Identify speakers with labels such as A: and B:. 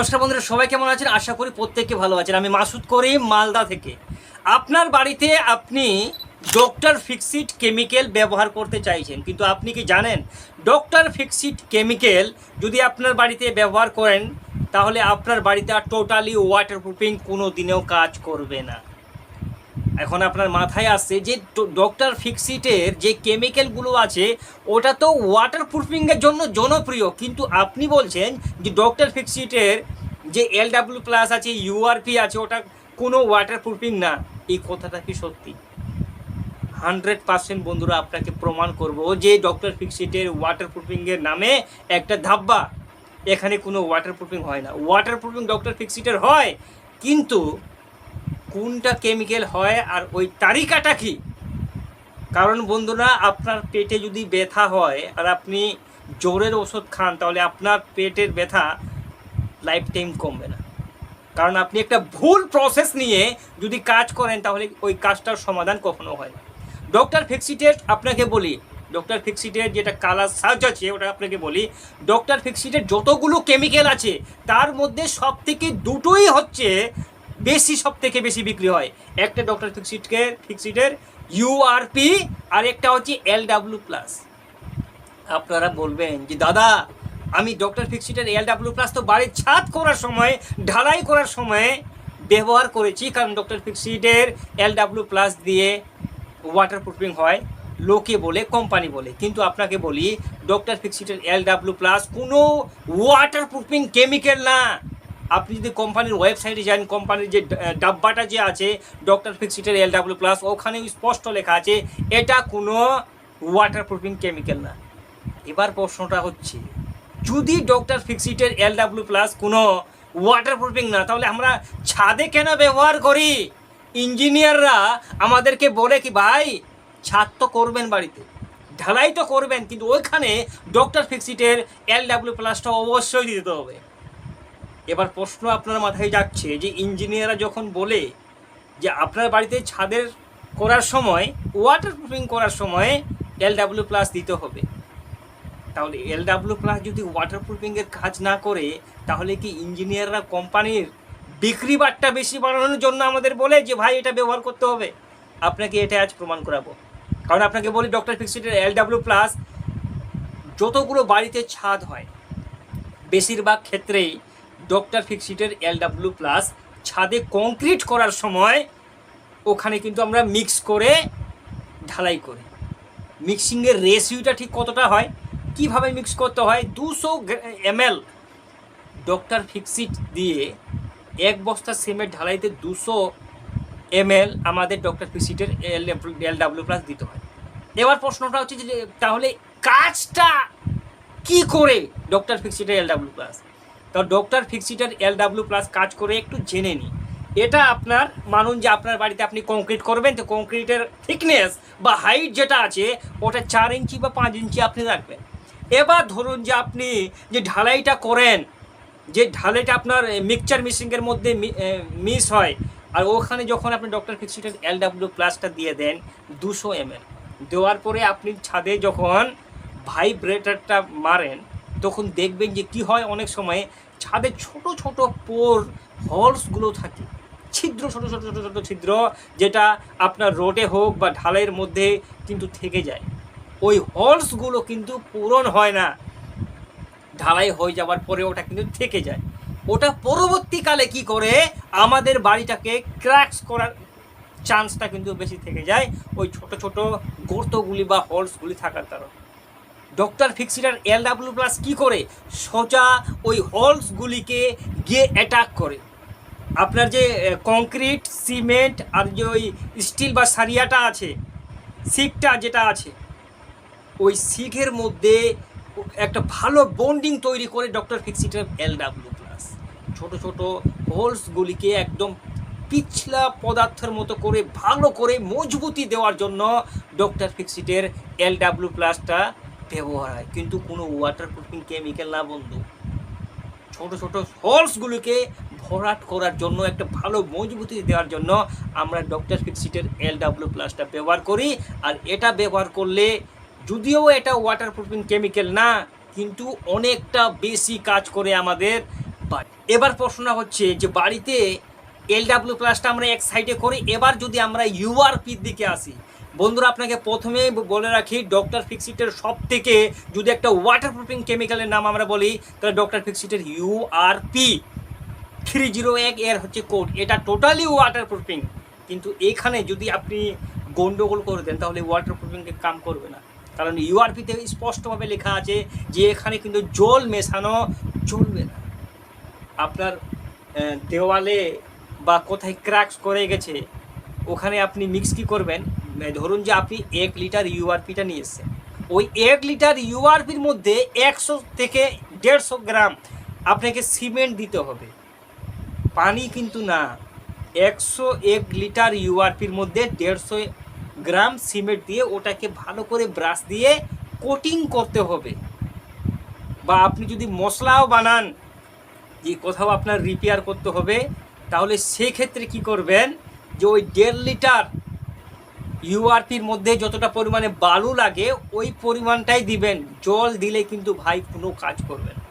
A: নমস্কার বন্ধুরা, সবাই কেমন আছেন? আশা করি প্রত্যেকে ভালো আছেন। আমি মাসুদ করি মালদা থেকে। আপনার বাড়িতে আপনি ডক্টর ফিক্সিড কেমিক্যাল ব্যবহার করতে চাইছেন, কিন্তু আপনি কি জানেন? ডক্টর ফিক্সিড কেমিক্যাল যদি আপনার বাড়িতে ব্যবহার করেন, তাহলে আপনার বাড়িতে আর টোটালি ওয়াটার প্রুফিং কোনো দিনেও কাজ করবে না। এখন আপনার মাথায় আসছে যে ডক্টর ফিক্সিটের যে কেমিক্যালগুলো আছে, ওটা তো ওয়াটার প্রুফিংয়ের জন্য জনপ্রিয়। কিন্তু আপনি বলছেন যে ডক্টর ফিক্সিটের যে এল ডাব্লিউ প্লাস আছে ইউআরপি আছে, ওটা কোনো ওয়াটার প্রুফিং না। এই কথাটা কি সত্যি? হান্ড্রেড পার্সেন্ট বন্ধুরা, আপনাকে প্রমাণ করব যে ডক্টর ফিক্সিটের ওয়াটার প্রুফিংয়ের নামে একটা ধাব্বা। এখানে কোনো ওয়াটার প্রুফিং হয় না। ওয়াটার প্রুফিং ডক্টর ফিক্সিটের হয়, কিন্তু কোনটা কেমিক্যাল হয় আর ওই তালিকাটা কি? কারণ বন্ধুরা, আপনার পেটে যদি ব্যথা হয় আর আপনি জোরের ওষুধ খান, তাহলে আপনার পেটের ব্যথা লাইফ টাইম কমবে না। কারণ আপনি একটা ভুল প্রসেস নিয়ে যদি কাজ করেন, তাহলে ওই কাজটার সমাধান কখনো হয় না। ডক্টর ফিক্সিটের আপনাকে বলি ডক্টর ফিক্সিটের যেটা কালার সার্চ আছে, ওটা আপনাকে বলি ডক্টর ফিক্সিটের যতগুলো কেমিক্যাল আছে, তার মধ্যে সব থেকে দুটোই হচ্ছে বেশি সব থেকে বেশি বিক্রি হয়। একটা ডক্টর ফিক্সিটকে ফিক্সিটের ইউআরপি আর একটা হচ্ছে এল প্লাস আপনারা বলবেন যে, দাদা, আমি ডক্টর ফিক্সিটের এল প্লাস তো বাড়ির ছাদ করার সময়, ঢালাই করার সময় ব্যবহার করেছি। কারণ ডক্টর ফিক্সিটের এল প্লাস দিয়ে ওয়াটার প্রুফিং হয়। লোকে বলে কোম্পানি বলে। কিন্তু আপনাকে বলি ডক্টর ফিক্সিটের এল প্লাস কোনো ওয়াটার প্রুফিং কেমিক্যাল না। আপনি যদি কোম্পানির ওয়েবসাইটে যান, কোম্পানির যে ডাব্বাটা যে আছে ডক্টর ফিক্সিটের এল ডাব্লিউ প্লাস ওখানে স্পষ্ট লেখা আছে, এটা কোনো ওয়াটার প্রুফিং কেমিক্যাল না। এবার প্রশ্নটা হচ্ছে, যদি ডক্টর ফিক্সিটের এল ডাব্লিউ প্লাস কোনো ওয়াটার প্রুফিং না, তাহলে আমরা ছাদে কেন ব্যবহার করি? ইঞ্জিনিয়াররা আমাদেরকে বলে কি, ভাই, ছাদ তো করবেন বাড়িতে, ঢালাই তো করবেন, কিন্তু ওইখানে ডক্টর ফিক্সিটের এল ডাব্লিউ প্লাসটা অবশ্যই দিতে হবে। এবার প্রশ্ন আপনার মাথায় যাচ্ছে যে ইঞ্জিনিয়াররা যখন বলে যে আপনার বাড়িতে ছাদের করার সময় ওয়াটার প্রুফিং করার সময় এল ডাব্লিউ প্লাস দিতে হবে। তাহলে এল ডাব্লিউ প্লাস যদি ওয়াটার প্রুফিংয়ের কাজ না করে, তাহলে কি ইঞ্জিনিয়াররা কোম্পানির বিক্রি বাট্টা বেশি বাড়ানোর জন্য আমাদের বলে যে, ভাই, এটা ব্যবহার করতে হবে? আপনাকে এটা আজ প্রমাণ করাবো। কারণ আপনাকে বলি ডক্টর ফিক্সিটের এল ডাব্লিউ প্লাস যতগুলো বাড়িতে ছাদ হয়, বেশিরভাগ ক্ষেত্রেই ডক্টর ফিক্সিটের এল ডাব্লিউ প্লাস ছাদে কংক্রিট করার সময় ওখানে কিন্তু আমরা মিক্স করে, ঢালাই করি। মিক্সিংয়ের রেশিওটা ঠিক কতটা হয়? কীভাবে মিক্স করতে হয়? দুশো এমএল ডক্টর ফিক্সিট দিয়ে এক বস্তা সিমেন্ট ঢালাইতে দুশো এমএল আমাদের ডক্টর ফিক্সিটের এল এল ডাব্লিউ প্লাস দিতে হয়। এবার প্রশ্নটা হচ্ছে যে, তাহলে কাজটা কি করে ডক্টর ফিক্সিটের এল ডাব্লিউ প্লাস তো ডক্টর ফিক্সিটের এল ডাব্লিউ প্লাস কাজ করে একটু জেনে নিই। এটা আপনার মানুন যে আপনার বাড়িতে আপনি কংক্রিট করবেন, তো কংক্রিটের থিকনেস বা হাইট যেটা আছে, ওটা চার ইঞ্চি বা পাঁচ ইঞ্চি আপনি রাখবেন। এবার ধরুন যে আপনি যে ঢালাইটা করেন, যে ঢালাইটা আপনার মিক্সচার মিক্সিংয়ের মধ্যে মিস হয়, আর ওখানে যখন আপনি ডক্টর ফিক্সিটের এল ডাব্লিউ প্লাসটা দিয়ে দেন দুশো এমএল দেওয়ার পরে আপনি ছাদে যখন ভাইব্রেটারটা মারেন তখন দেখবেন যে কি হয় অনেক সময় ছাদে ছোট ছোট পোর হলসগুলো থাকে। ছিদ্র, ছোট ছোট ছোট ছোট ছিদ্র যেটা আপনার রোডে হোক বা ঢালাইয়ের মধ্যে কিন্তু থেকে যায়। ওই হলসগুলো কিন্তু পূরণ হয় না। ঢালাই হয়ে যাওয়ার পরে ওটা কিন্তু থেকে যায়। ওটা পরবর্তীকালে কি করে? আমাদের বাড়িটাকে ক্র্যাকস করার চান্সটা কিন্তু বেশি থেকে যায় ওই ছোট ছোট গর্তগুলি বা হলসগুলি থাকার কারণে। ডক্টর ফিক্সিটার এল ডাব্লিউ প্লাস কী করে? সোজা ওই হলসগুলিকে গিয়ে অ্যাটাক করে। আপনার যে কংক্রিট সিমেন্ট আর যে ওই স্টিল বা সারিয়াটা আছে সিকটা যেটা আছে, ওই সিঘের মধ্যে একটা ভালো বন্ডিং তৈরি করে ডক্টর ফিক্সিটার এল ডাব্লিউ প্লাস। ছোটো ছোটো হোলসগুলিকে একদম পিছলা পদার্থের মতো করে, ভালো করে মজবুতি দেওয়ার জন্য ডক্টর ফিক্সিটের এল ডাব্লিউ প্লাসটা ব্যবহার হয়। কিন্তু কোনো ওয়াটার প্রুফিং কেমিক্যাল না বন্ধু। ছোট ছোট হোলসগুলোকে ভরাট করার জন্য, একটা ভালো মজবুতি দেওয়ার জন্য আমরা ডক্টর ফিক্সিটের এল ডাব্লিউ প্লাসটা ব্যবহার করি। আর এটা ব্যবহার করলে যদিও এটা ওয়াটার প্রুফিং কেমিক্যাল না, কিন্তু অনেকটা বেশি কাজ করে আমাদের এবার প্রশ্ন হচ্ছে যে বাড়িতে এল ডাব্লিউ প্লাসটা আমরা এক সাইডে করি, এবার যদি আমরা ইউআরপির দিকে আসি বন্ধুরা, আপনাকে প্রথমে বলে রাখি ডক্টর ফিক্সিটের সব থেকে যদি একটা ওয়াটারপ্রুফিং কেমিক্যালের নাম আমরা বলি, তাহলে ডক্টর ফিক্সিটের ইউআরপি থ্রি জিরো এক এর হচ্ছে কোড এটা টোটালি ওয়াটারপ্রুফিং কিন্তু এখানে যদি আপনি গন্ডগোল করে দেন, তাহলে ওয়াটারপ্রুফিংকে কাম করবে না। কারণ ইউআরপিতে স্পষ্টভাবে লেখা আছে যে এখানে কিন্তু জল মেশানো চলবে না। আপনার দেওয়ালে বা কোথায় ক্র্যাকস করে গেছে, ওখানে আপনি মিক্স কি করবেন? ধরুন যে আপনি এক লিটার ইউআরপিটা নিয়ে এসছেন। ওই এক লিটার ইউআরপির মধ্যে একশো থেকে দেড়শো গ্রাম আপনাকে সিমেন্ট দিতে হবে। পানি কিন্তু না, একশো এক লিটার ইউআরপির মধ্যে দেড়শো গ্রাম সিমেন্ট দিয়ে ওটাকে ভালো করে ব্রাশ দিয়ে কোটিং করতে হবে। বা আপনি যদি মশলাও বানান, যে কোথাও আপনার রিপেয়ার করতে হবে, তাহলে সেক্ষেত্রে কি করবেন? যে ওই দেড় লিটার ইউআরপির মধ্যে যতটা পরিমাণে বালু লাগে, ওই পরিমাণটাই দিবেন। জল দিলে কিন্তু ভাই কোনো কাজ করবে না।